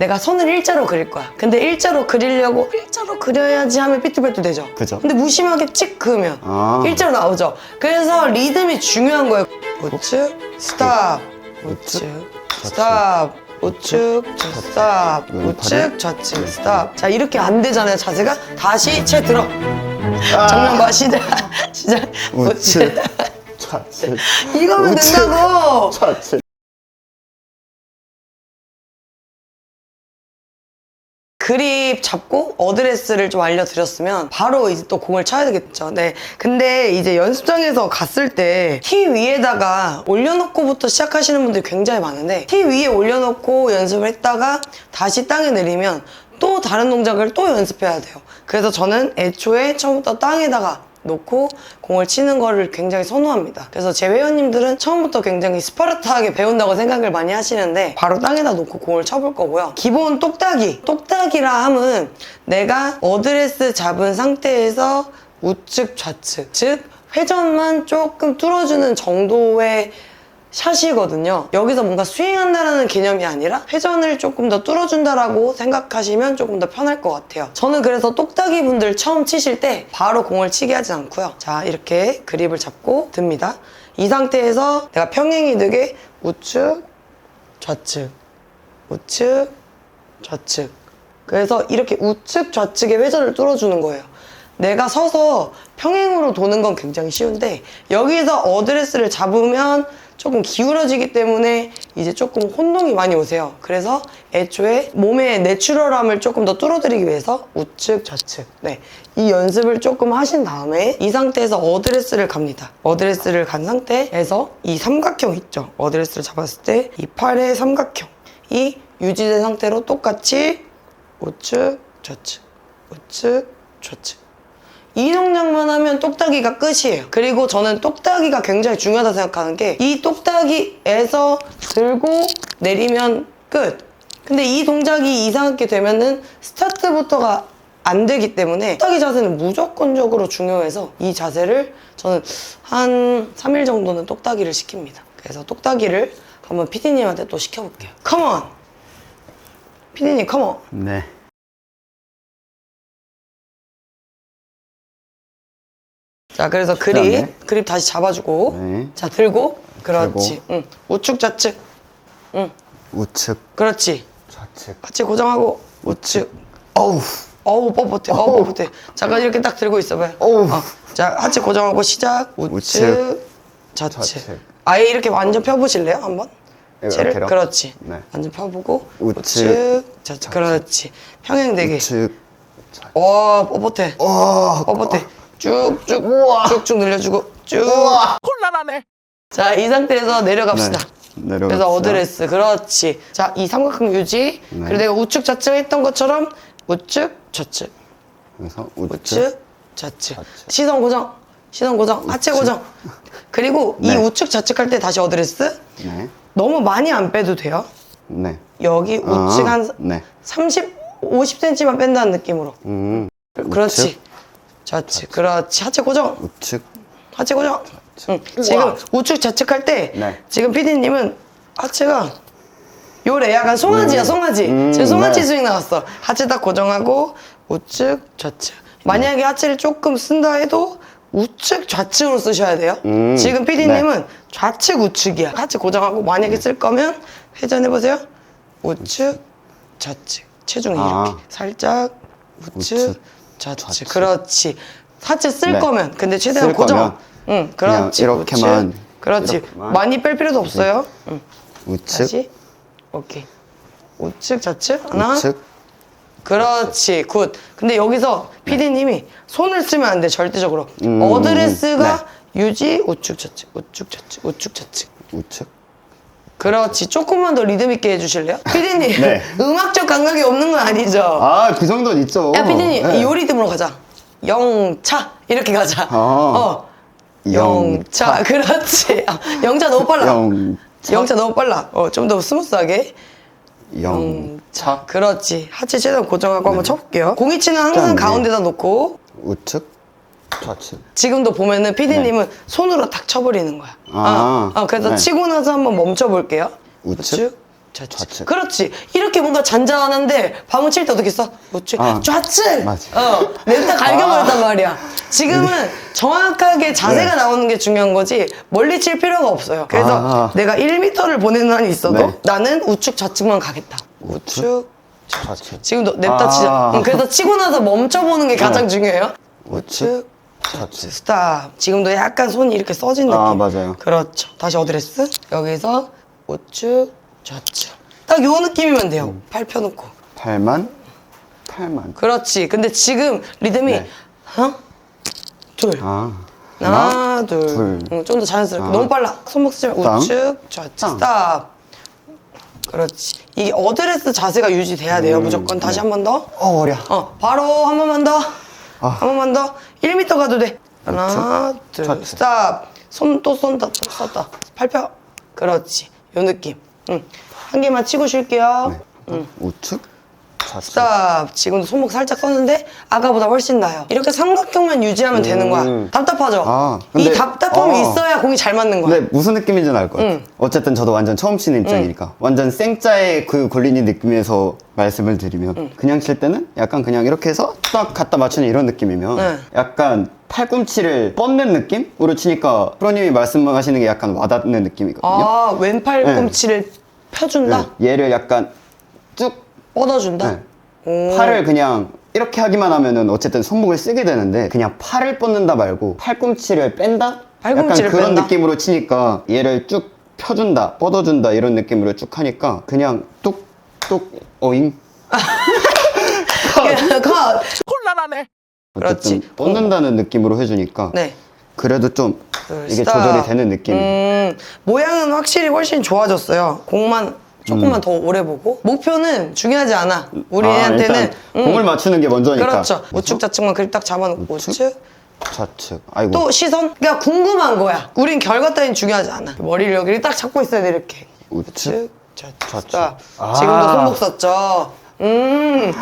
내가 손을 일자로 그릴 거야. 근데 일자로 그리려고 일자로 그려야지 하면 삐뚤빼뚤 되죠. 그죠. 근데 무심하게 찍 그으면 아. 일자로 나오죠. 그래서 리듬이 중요한 거예요. 우측, 스탑, 우측, 스탑, 우측, 스탑, 우측, 좌측, 스탑. 자 이렇게 안 되잖아요 자세가. 다시 채 들어. 정면 봐 시작, 시작. 우측, 좌측, 이거면 우측. 된다고. 좌측. 그립 잡고 어드레스를 좀 알려드렸으면 바로 이제 또 공을 쳐야 되겠죠. 네. 근데 이제 연습장에서 갔을 때 티 위에다가 올려놓고부터 시작하시는 분들이 굉장히 많은데 티 위에 올려놓고 연습을 했다가 다시 땅에 내리면 또 다른 동작을 또 연습해야 돼요. 그래서 저는 애초에 처음부터 땅에다가 놓고 공을 치는 거를 굉장히 선호합니다. 그래서 제 회원님들은 처음부터 굉장히 스파르타하게 배운다고 생각을 많이 하시는데 바로 땅에다 놓고 공을 쳐볼 거고요. 기본 똑딱이. 똑딱이라 함은 내가 어드레스 잡은 상태에서 우측 좌측 즉 회전만 조금 뚫어주는 정도의 샷이거든요. 여기서 뭔가 스윙한다라는 개념이 아니라 회전을 조금 더 뚫어준다라고 생각하시면 조금 더 편할 것 같아요. 저는 그래서 똑딱이 분들 처음 치실 때 바로 공을 치게 하진 않고요. 자, 이렇게 그립을 잡고 듭니다. 이 상태에서 내가 평행이 되게 우측, 좌측, 우측, 좌측. 그래서 이렇게 우측, 좌측의 회전을 뚫어주는 거예요. 내가 서서 평행으로 도는 건 굉장히 쉬운데 여기서 어드레스를 잡으면 조금 기울어지기 때문에 이제 조금 혼동이 많이 오세요. 그래서 애초에 몸의 내추럴함을 조금 더 뚫어드리기 위해서 우측, 좌측. 네. 이 연습을 조금 하신 다음에 이 상태에서 어드레스를 갑니다. 어드레스를 간 상태에서 이 삼각형 있죠. 어드레스를 잡았을 때 이 팔의 삼각형이 유지된 상태로 똑같이 우측, 좌측, 우측, 좌측. 이 동작만 하면 똑딱이가 끝이에요. 그리고 저는 똑딱이가 굉장히 중요하다 생각하는 게 이 똑딱이에서 들고 내리면 끝. 근데 이 동작이 이상하게 되면은 스타트부터가 안 되기 때문에 똑딱이 자세는 무조건적으로 중요해서 이 자세를 저는 한 3일 정도는 똑딱이를 시킵니다. 그래서 똑딱이를 한번 피디님한테 또 시켜볼게요. 컴온! 피디님 컴온! 네. 자, 그래서 그립, 그다음에? 그립 다시 잡아주고, 네. 자, 들고, 그렇지. 응. 우측, 좌측. 응, 우측, 그렇지. 좌측. 같이 고정하고, 우측. 어우. 어우, 뻣뻣해, 어우, 뻣뻣해. 잠깐 이렇게 딱 들고 있어봐요. 어우. 어. 자, 하체 고정하고 시작. 우측, 우측, 좌측. 좌측. 아예 이렇게 완전 펴보실래요? 한번? 채를? 이렇게요? 그렇지. 네. 완전 펴보고, 우측, 우측, 좌측. 그렇지. 평행되게. 우측, 좌측. 와, 뻣뻣해. 와. 뻣뻣해. 쭉쭉, 쭉쭉 늘려주고, 쭉. 곤란하네. 자, 이 상태에서 내려갑시다. 네, 내려갑시다. 그래서 어드레스, 그렇지. 자, 이 삼각형 유지. 네. 그리고 내가 우측 좌측 했던 것처럼 우측 좌측, 그래서 우측, 우측 좌측. 시선 고정, 시선 고정, 하체 고정. 그리고 이 네. 우측 좌측 할 때 다시 어드레스. 네. 너무 많이 안 빼도 돼요. 네. 여기 우측 아, 한 네. 30, 50cm만 뺀다는 느낌으로. 음. 그렇지. 우측, 좌측, 그렇지. 하체 고정. 우측. 하체 고정. 응. 지금 우측 좌측 할 때 네. 지금 PD님은 하체가 요래 약간 송아지야 송아지. 음, 지금 송아지 네. 스윙 나왔어. 하체 딱 고정하고 우측 좌측. 만약에 하체를 조금 쓴다 해도 우측 좌측으로 쓰셔야 돼요. 음, 지금 PD님은 좌측 우측이야. 하체 고정하고 만약에 쓸 거면 회전해 보세요. 우측 좌측. 체중이 아. 이렇게 살짝 우측, 우측, 좌측. 좌측. 그렇지. 하체 쓸 네. 거면 근데 최대한 쓸 고정. 응, 그냥 그렇지. 이렇게만, 우측. 그렇지. 이렇게만. 많이 뺄 필요도 없어요. 응. 우측, 다시. 오케이. 우측, 좌측. 하나. 우측. 그렇지. 굿. 근데 여기서 PD님이 손을 쓰면 안 돼, 절대적으로. 음, 어드레스가 유지, 우측, 좌측, 우측, 좌측, 우측, 좌측. 우측. 그렇지. 조금만 더 리듬 있게 해주실래요? PD님, 네. 음악적 감각이 없는 건 아니죠? 아, 그 정도는 있죠. 야, PD님, 네. 요 리듬으로 가자. 영차. 이렇게 가자. 아. 어. 영차. 그렇지. 아, 영차 너무 빨라. 영차. 영차 너무 빨라. 어, 좀 더 스무스하게. 영차. 그렇지. 하체 최대한 고정하고 한번 쳐볼게요. 공이 치는 항상 짠, 네. 가운데다 놓고 우측, 좌측. 지금도 보면은 PD님은 손으로 탁 쳐버리는 거야. 아, 어, 어, 그래서 네. 치고 나서 한번 멈춰볼게요. 우측, 우측, 좌측. 좌측. 그렇지. 이렇게 뭔가 잔잔한데 방울 칠때 어떻게 써? 우측, 아, 좌측. 맞아. 어, 냅다 갈겨버렸단 말이야. 지금은 정확하게 자세가 네. 나오는 게 중요한 거지 멀리 칠 필요가 없어요. 그래서 아. 내가 1m를 보내는 한이 있어도 네. 나는 우측 좌측만 가겠다. 우측. 좌측. 지금도 냅다 아. 치자. 응, 그래서 치고 나서 멈춰보는 게 가장 네. 중요해요. 우측. 좌측. 스탑. 지금도 약간 손이 이렇게 써진 느낌. 아, 맞아요. 그렇죠. 다시 어드레스. 여기서 우측, 좌측. 딱 요 느낌이면 돼요. 음. 팔 펴놓고. 팔만. 팔만. 그렇지. 근데 지금 리듬이 네. 하나, 둘, 아. 하나, 둘. 둘. 응, 좀더 자연스럽게. 아. 너무 빨라. 손목 쓰지 말고 땅. 우측, 좌측. 땅. 스탑. 그렇지. 이게 어드레스 자세가 유지돼야 돼요. 음, 무조건. 다시 네. 한번 더. 어, 어려. 어, 바로 한 번만 더. 아. 한 번만 더. 1m 가도 돼. 하나, 둘, 좌측. 스탑. 손또 쏜다. 또 쐈다. 팔펴. 그렇지. 요 느낌. 응. 한 개만 치고 쉴게요. 네. 우측. 스탑. 지금도 손목 살짝 썼는데 아까보다 훨씬 나아요. 이렇게 삼각형만 유지하면 되는 거야. 음. 답답하죠? 아, 이 근데- 답답함이 어. 있어야 공이 잘 맞는 거야. 근데 무슨 느낌인지는 알 것 같아. 응. 어쨌든 저도 완전 처음 치는 입장이니까. 완전 생짜의 그 걸리니 느낌에서 말씀을 드리면 그냥 칠 때는 약간 그냥 이렇게 해서 딱 갖다 맞추는 이런 느낌이면 네. 약간 팔꿈치를 뻗는 느낌으로 치니까 프로님이 말씀하시는 게 약간 와닿는 느낌이거든요. 아, 왼팔 꿈치를 펴준다? 네. 얘를 약간 쭉 뻗어준다? 네. 오. 팔을 그냥 이렇게 하기만 하면은 어쨌든 손목을 쓰게 되는데 그냥 팔을 뻗는다 말고 팔꿈치를 뺀다? 팔꿈치를 약간 그런 뺀다? 느낌으로 치니까 얘를 쭉 펴준다, 뻗어준다 이런 느낌으로 쭉 하니까 그냥 뚝뚝 어잉 컷! 곤란하네. 그렇지. 어쨌든 뻗는다는 느낌으로 해주니까 네. 그래도 좀 둘, 이게 스탑. 조절이 되는 느낌. 음, 모양은 확실히 훨씬 좋아졌어요. 공만 조금만 음. 더 오래 보고. 목표는 중요하지 않아. 아, 우리한테는. 일단 음, 공을 맞추는 게 먼저니까. 그렇죠. 우측 좌측만 그립 딱 잡아놓고 우측? 우측. 좌측. 아이고. 또 시선? 그러니까 궁금한 거야. 우린 결과 따윈 중요하지 않아. 머리를 여기를 딱 잡고 있어야 돼, 이렇게. 우측. 좌측. 좌측. 스탑. 아. 지금도 손목 썼죠. 음.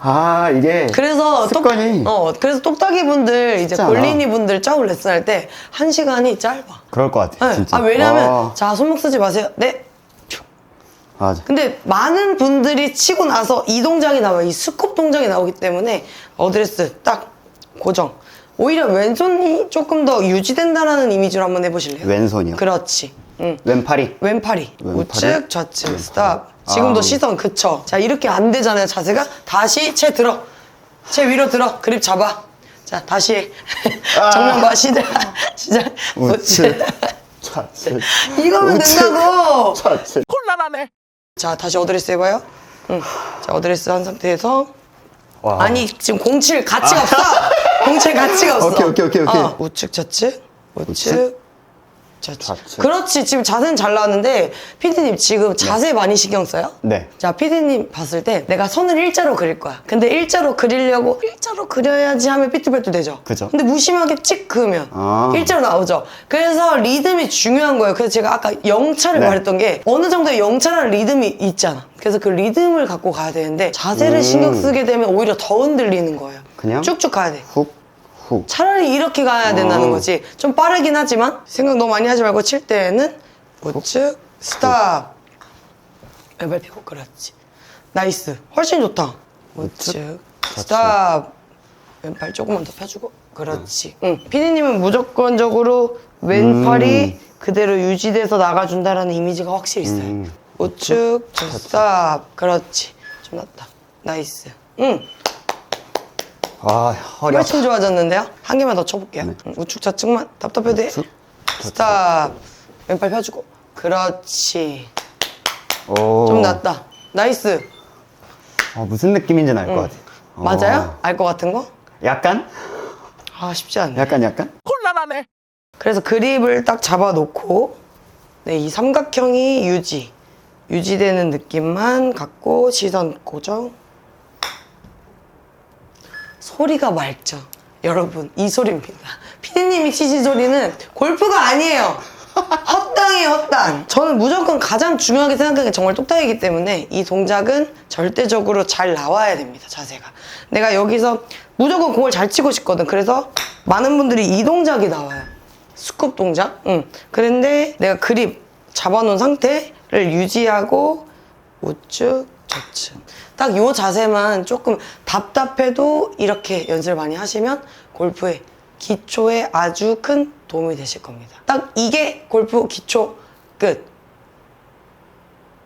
아 이게 그래서 똑, 습관이. 어, 그래서 똑딱이 분들, 이제 쉽지 않아. 골린이 분들 짜고 레슨 할 때 한 시간이 짧아. 그럴 것 같아. 네. 진짜. 아, 왜냐면, 와, 자, 손목 쓰지 마세요. 네. 맞아. 근데 많은 분들이 치고 나서 이 동작이 나와요. 이 스쿱 동작이 나오기 때문에 어드레스 딱 고정. 오히려 왼손이 조금 더 유지된다라는 이미지로 한번 해보실래요? 왼손이요. 그렇지. 응. 왼팔이. 왼팔이. 왼팔이? 우측, 좌측, 스탑. 지금도 아. 시선, 그쵸. 자, 이렇게 안 되잖아요, 자세가. 다시 채 들어. 채 위로 들어. 그립 잡아. 자, 다시 해. 아. 정면 봐, 시작. 시작. 우측. 우측. 좌측. 이거면 우측. 된다고! 좌측. 곤란하네. 자, 다시 어드레스 해봐요. 응. 자, 어드레스 한 상태에서. 와. 아니, 지금 공칠 가치가 없어! 공칠 가치가 없어. 오케이, 오케이, 오케이, 오케이. 어, 우측, 좌측, 우측, 우측, 좌측. 좌측. 그렇지, 지금 자세는 잘 나왔는데, 피디님 지금 자세 많이 신경 써요? 네. 자, 피디님 봤을 때 내가 선을 일자로 그릴 거야. 근데 일자로 그리려고 일자로 그려야지 하면 삐뚤빼뚤 되죠? 그죠. 근데 무심하게 찍 그으면 아. 일자로 나오죠? 그래서 리듬이 중요한 거예요. 그래서 제가 아까 영차를 네. 말했던 게 어느 정도의 영차라는 리듬이 있잖아. 그래서 그 리듬을 갖고 가야 되는데 자세를 음. 신경 쓰게 되면 오히려 더 흔들리는 거예요. 그냥? 쭉쭉 가야 돼. 훅, 훅. 차라리 이렇게 가야 된다는 아. 거지. 좀 빠르긴 하지만 생각 너무 많이 하지 말고 칠 때는 우측 스탑. 왼발 펴고 그렇지. 나이스. 훨씬 좋다. 우측 스탑. 왼팔 조금만 더 펴주고 그렇지. 응. 피디님은 무조건적으로 왼팔이 그대로 유지돼서 나가준다라는 이미지가 확실히 있어요. 음. 우측 스탑. 그렇지. 좀 낫다. 나이스. 응. 아, 허리 아파. 훨씬 좋아졌는데요? 한 개만 더 쳐볼게요. 응, 우측 좌측만 답답해도 해. 우측, 스탑. 왼팔 펴주고. 그렇지. 오. 좀 낫다. 나이스. 아, 무슨 느낌인지는 알 것 같아. 어. 맞아요? 알 것 같은 거? 약간? 아, 쉽지 않네. 약간, 약간? 곤란하네. 그래서 그립을 딱 잡아놓고, 네, 이 삼각형이 유지. 유지되는 느낌만 갖고 시선 고정. 소리가 맑죠. 여러분, 이 소리입니다. 피디님이 치신 소리는 골프가 아니에요. 헛당이에요, 헛당. 저는 무조건 가장 중요하게 생각하는 게 정말 똑딱이기 때문에 이 동작은 절대적으로 잘 나와야 됩니다, 자세가. 내가 여기서 무조건 공을 잘 치고 싶거든. 그래서 많은 분들이 이 동작이 나와요. 스쿱 동작? 응. 그런데 내가 그립 잡아놓은 상태를 유지하고 우측, 좌측. 딱요 자세만 조금 답답해도 이렇게 연습을 많이 하시면 골프의 기초에 아주 큰 도움이 되실 겁니다. 딱 이게 골프 기초 끝.